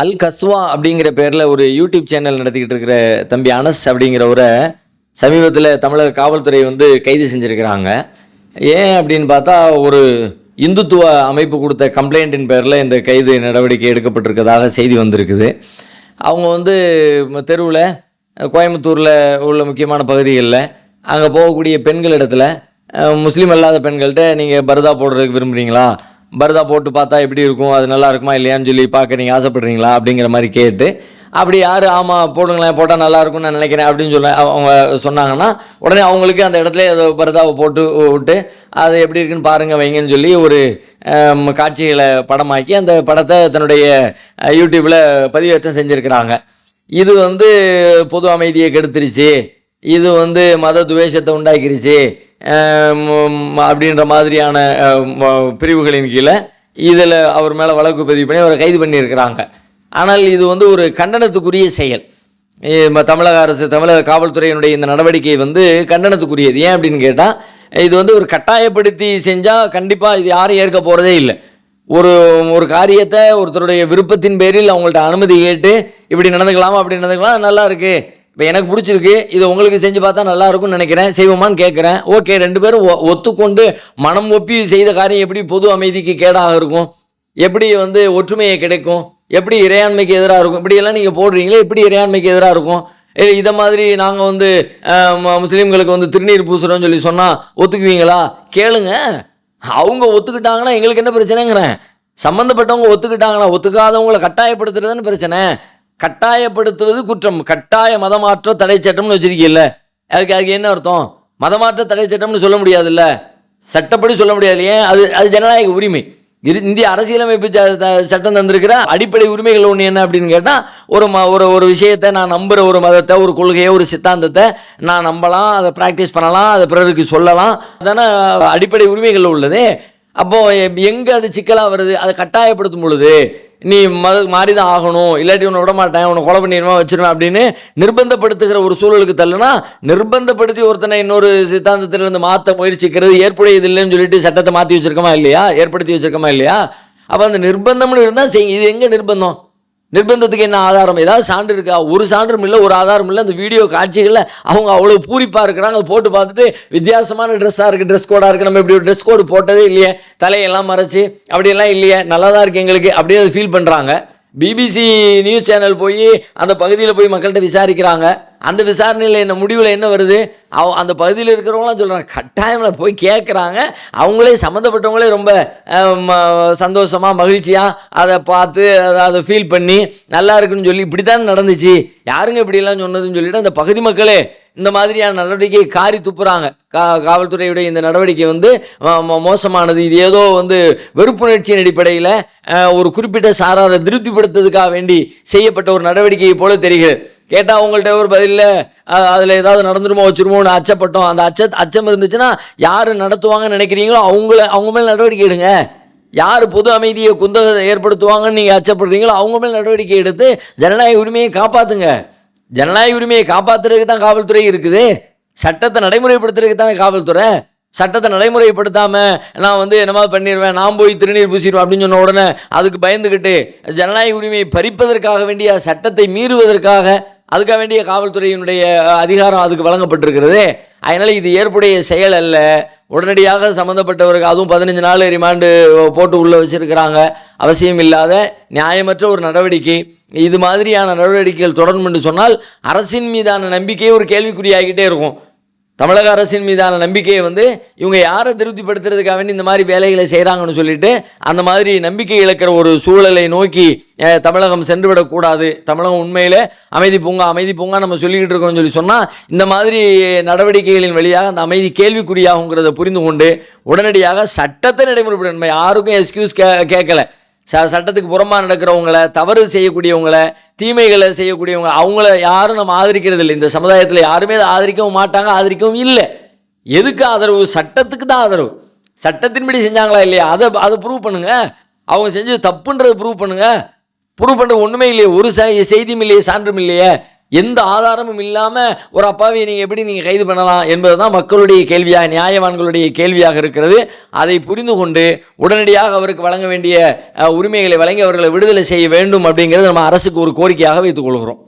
அல் கஸ்வா அப்படிங்கிற பேரில் ஒரு யூடியூப் சேனல் நடத்திக்கிட்டு இருக்கிற தம்பி அனஸ் அப்படிங்கிறவரை சமீபத்தில் தமிழக காவல்துறை வந்து கைது செஞ்சுருக்கிறாங்க. ஏன் அப்படின்னு பார்த்தா ஒரு இந்துத்துவ அமைப்பு கொடுத்த கம்ப்ளைண்ட்டின் பேரில் இந்த கைது நடவடிக்கை எடுக்கப்பட்டிருக்கதாக செய்தி வந்திருக்குது. அவங்க வந்து தெருவில் கோயம்புத்தூரில் உள்ள முக்கியமான பகுதிகளில் அங்கே போகக்கூடிய பெண்கள் இடத்துல முஸ்லீம் அல்லாத பெண்கள்கிட்ட நீங்கள் பரதா போடுறதுக்கு விரும்புகிறீங்களா பரதா போட்டு பார்த்தா எப்படி இருக்கும் அது நல்லா இருக்குமா இல்லையான்னு சொல்லி பார்க்க நீங்கள் ஆசைப்படுறீங்களா அப்படிங்கிற மாதிரி கேட்டு அப்படி யார் ஆமாம் போடுங்களேன் போட்டால் நல்லா இருக்கும்னு நான் நினைக்கிறேன் அப்படின்னு சொல்ல அவங்க சொன்னாங்கன்னா உடனே அவங்களுக்கு அந்த இடத்துல ஏதோ பரதாவை போட்டு விட்டு அது எப்படி இருக்குன்னு பாருங்க வைங்கன்னு சொல்லி ஒரு காட்சிகளை படமாக்கி அந்த படத்தை தன்னுடைய யூடியூப்பில் பதிவேற்றம் செஞ்சுருக்கிறாங்க. இது வந்து பொது அமைதியை கெடுத்துருச்சு. இது வந்து மத துவேஷத்தை உண்டாக்கிருச்சு. அப்படின்ற மாதிரியான பிரிவுகளின் கீழே இதில் அவர் மேலே வழக்கு பதிவு பண்ணி அவரை கைது பண்ணியிருக்கிறாங்க. ஆனால் இது வந்து ஒரு கண்டனத்துக்குரிய செயல். தமிழக அரசு தமிழக காவல்துறையினுடைய இந்த நடவடிக்கை வந்து கண்டனத்துக்குரியது. ஏன் அப்படின்னு கேட்டால் இது வந்து ஒரு கட்டாயப்படுத்தி செஞ்சால் கண்டிப்பாக இது யாரும் ஏற்க போகிறதே இல்லை. ஒரு ஒரு காரியத்தை ஒருத்தருடைய விருப்பத்தின் பேரில் அவங்கள்ட்ட அனுமதி கேட்டு இப்படி நடந்துக்கலாமா அப்படி நடந்துக்கலாம் நல்லா இருக்குது இப்போ எனக்கு பிடிச்சிருக்கு இது உங்களுக்கு செஞ்சு பார்த்தா நல்லா இருக்கும்னு நினைக்கிறேன். செய்வோமான்னு கேட்குறேன். ஓகே ரெண்டு பேரும் ஒ- ஒத்துக்கொண்டு மனம் ஒப்பி செய்த காரியம் எப்படி பொது அமைதிக்கு கேடாக இருக்கும்? எப்படி வந்து ஒற்றுமையை கிடைக்கும்? எப்படி இறையாண்மைக்கு எதிராக இருக்கும்? இப்படியெல்லாம் நீங்கள் போடுறீங்களே எப்படி இறையாண்மைக்கு எதிராக இருக்கும்? ஏய், இதை மாதிரி நாங்கள் வந்து முஸ்லீம்களுக்கு வந்து திருநீர் பூசுகிறோம்னு சொல்லி சொன்னால் ஒத்துக்குவீங்களா? கேளுங்க. அவங்க ஒத்துக்கிட்டாங்கன்னா எங்களுக்கு என்ன பிரச்சனைங்கிறேன்? சம்மந்தப்பட்டவங்க ஒத்துக்கிட்டாங்கன்னா ஒத்துக்காதவங்களை கட்டாயப்படுத்துறதுன்னு பிரச்சனை. கட்டாயப்படுத்துவது குற்றம். கட்டாய மதமாற்ற தடை சட்டம்னு வச்சுருக்கீல்ல அதுக்கு அதுக்கு என்ன அர்த்தம்? மதமாற்ற தடை சட்டம்னு சொல்ல முடியாதுல்ல? சட்டப்படி சொல்ல முடியாது. ஏன்? அது அது ஜனநாயக உரிமை. இரு இந்திய அரசியலமைப்பு சட்டம் தந்திருக்கிற அடிப்படை உரிமைகள் ஒன்று என்ன அப்படின்னு கேட்டால் ஒரு ம ஒரு ஒரு விஷயத்தை நான் நம்புகிற ஒரு மதத்தை ஒரு கொள்கையை ஒரு சித்தாந்தத்தை நான் நம்பலாம் அதை ப்ராக்டிஸ் பண்ணலாம் அதை பிறருக்கு சொல்லலாம். அதானே அடிப்படை உரிமைகள் உள்ளது. அப்போது எங்கே அது சிக்கலாக வருது? அதை கட்டாயப்படுத்தும் பொழுது நீ மத மாறி தான் ஆகணும். இல்லாட்டி உன்னை விட மாட்டேன். உன்னை கொலை பண்ணிடுவேன் வச்சிருவேன் அப்படின்னு நிர்பந்தப்படுத்துகிற ஒரு சூழலுக்கு தள்ளுனா நிர்பந்தப்படுத்தி ஒருத்தனை இன்னொரு சித்தாந்தத்திலிருந்து மாற்ற முயற்சிக்கிறது ஏற்புடையது இல்லைன்னு சொல்லிட்டு சட்டத்தை மாற்றி வச்சிருக்கோமா இல்லையா? ஏற்படுத்தி வச்சிருக்கோமா இல்லையா? அப்போ அந்த நிர்பந்தம்னு இருந்தால் இது எங்கே நிர்பந்தம்? நிர்பந்தத்துக்கு என்ன ஆதாரம்? ஏதாவது சான்று இருக்கா? ஒரு சான்றும் இல்லை ஒரு ஆதாரம் இல்லை. அந்த வீடியோ காட்சிகளில் அவங்க அவ்வளோ பூரிப்பாக இருக்கிறாங்க. அதை போட்டு பார்த்துட்டு வித்தியாசமான ட்ரெஸ்ஸாக இருக்குது ட்ரெஸ் கோடாக இருக்குது நம்ம இப்படி ஒரு ட்ரெஸ் கோடு போட்டதே இல்லையே. தலையெல்லாம் மறைச்சு அப்படியெல்லாம் இல்லையே. நல்லா தான் இருக்குது எங்களுக்கு அப்படியே அதை ஃபீல் பண்ணுறாங்க பிபிசி நியூஸ் சேனல் போய் அந்த பகுதியில் போய் மக்கள்கிட்ட விசாரிக்கிறாங்க. அந்த விசாரணையில் என்ன முடிவில் என்ன வருது? அவ அந்த பகுதியில் இருக்கிறவங்களாம் சொல்கிறாங்க கட்டாயமில் போய் கேட்குறாங்க அவங்களே சம்மந்தப்பட்டவங்களே ரொம்ப சந்தோஷமாக மகிழ்ச்சியாக அதை பார்த்து அதை அதை ஃபீல் பண்ணி நல்லா இருக்குன்னு சொல்லி இப்படி தான் நடந்துச்சு. யாருங்க இப்படிலாம் சொன்னதுன்னு சொல்லிட்டு அந்த பகுதி மக்களே இந்த மாதிரியான நடவடிக்கையை காரி துப்புறாங்க. கா காவல்துறையுடைய இந்த நடவடிக்கை வந்து ம- மோசமானது. இது ஏதோ வந்து வெறுப்புணர்ச்சியின் அடிப்படையில் ஒரு குறிப்பிட்ட சாராரை திருப்திப்படுத்துறதுக்காக வேண்டி செய்யப்பட்ட ஒரு நடவடிக்கையை போல தெரிகிறது. கேட்டால் அவங்கள்ட்ட ஒரு பதில் அதில் ஏதாவது நடந்துருமோ வச்சிருமோன்னு அச்சப்பட்டோம். அந்த அச்ச அச்சம் இருந்துச்சுன்னா யார் நடத்துவாங்கன்னு நினைக்கிறீங்களோ அவங்கள அவங்க மேல் நடவடிக்கை எடுங்க. யார் பொது அமைதியை குந்தகத்தை ஏற்படுத்துவாங்கன்னு நீங்கள் அச்சப்படுறீங்களோ அவங்க மேல் நடவடிக்கை எடுத்து ஜனநாயக உரிமையை காப்பாற்றுங்க ஜனநாயக உரிமையை காப்பாற்றுறதுக்கு தான் காவல்துறை இருக்குது. சட்டத்தை நடைமுறைப்படுத்துறதுக்கு தானே காவல்துறை. சட்டத்தை நடைமுறைப்படுத்தாமல் நான் வந்து என்னமா பண்ணிடுவேன் நான் போய் திருநீர் பூசிடுவேன் அப்படின்னு சொன்ன உடனே அதுக்கு பயந்துக்கிட்டு ஜனநாயக உரிமையை பறிப்பதற்காக வேண்டிய சட்டத்தை மீறுவதற்காக அதுக்காக வேண்டிய காவல்துறையினுடைய அதிகாரம் அதுக்கு வழங்கப்பட்டிருக்கிறது. அதனால் இது ஏற்புடைய செயல் அல்ல. உடனடியாக சம்மந்தப்பட்டவருக்கு அதுவும் பதினஞ்சு நாள் ரிமாண்டு போட்டு உள்ளே வச்சுருக்கிறாங்க. அவசியம் இல்லாத நியாயமற்ற ஒரு நடவடிக்கை. இது மாதிரியான நடவடிக்கைகள் தொடரும் என்று சொன்னால் அரசின் மீதான நம்பிக்கையே ஒரு கேள்விக்குறியாகிட்டே இருக்கும். தமிழக அரசின் மீதான நம்பிக்கையை வந்து இவங்க யாரை திருப்திப்படுத்துறதுக்காக வேண்டி இந்த மாதிரி வேலைகளை செய்கிறாங்கன்னு சொல்லிட்டு அந்த மாதிரி நம்பிக்கை இழக்கிற ஒரு சூழலை நோக்கி தமிழகம் சென்றுவிடக்கூடாது. தமிழகம் உண்மையில் அமைதி பூங்கா அமைதி பூங்கா நம்ம சொல்லிக்கிட்டு இருக்கோம்னு சொல்லி சொன்னால் இந்த மாதிரி நடவடிக்கைகளின் வழியாக அந்த அமைதி கேள்விக்குறியாகுங்கிறத புரிந்து கொண்டு உடனடியாக சட்டத்தை நடைமுறைப்படும் யாருக்கும் எக்ஸ்கியூஸ் கே கேட்கல. ச சட்டத்துக்கு புறமாக நடக்கிறவங்களை தவறு செய்யக்கூடியவங்களை தீமைகளை செய்யக்கூடியவங்க அவங்கள யாரும் நம்ம ஆதரிக்கிறது இல்லை. இந்த சமுதாயத்தில் யாருமே அதை ஆதரிக்கவும் மாட்டாங்க ஆதரிக்கவும் இல்லை. எதுக்கு ஆதரவு? சட்டத்துக்கு தான் ஆதரவு. சட்டத்தின்படி செஞ்சாங்களா இல்லையா? அதை அதை ப்ரூவ் பண்ணுங்க. அவங்க செஞ்சது தப்புன்றதை ப்ரூவ் பண்ணுங்க. ப்ரூவ் பண்ணுறது ஒன்றுமே இல்லையே. ஒரு செய்தியும் இல்லையே சான்றும் இல்லையே. எந்த ஆதாரமும் இல்லாமல் ஒரு அப்பாவை நீங்கள் எப்படி நீங்கள் கைது பண்ணலாம் என்பது தான் மக்களுடைய கேள்வியாக நியாயவான்களுடைய கேள்வியாக இருக்கிறது. அதை புரிந்து கொண்டு உடனடியாக அவருக்கு வழங்க வேண்டிய உரிமைகளை வழங்கி அவர்களை விடுதலை செய்ய வேண்டும் அப்படிங்கிறது நம்ம அரசுக்கு ஒரு கோரிக்கையாக வைத்துக் கொள்கிறோம்.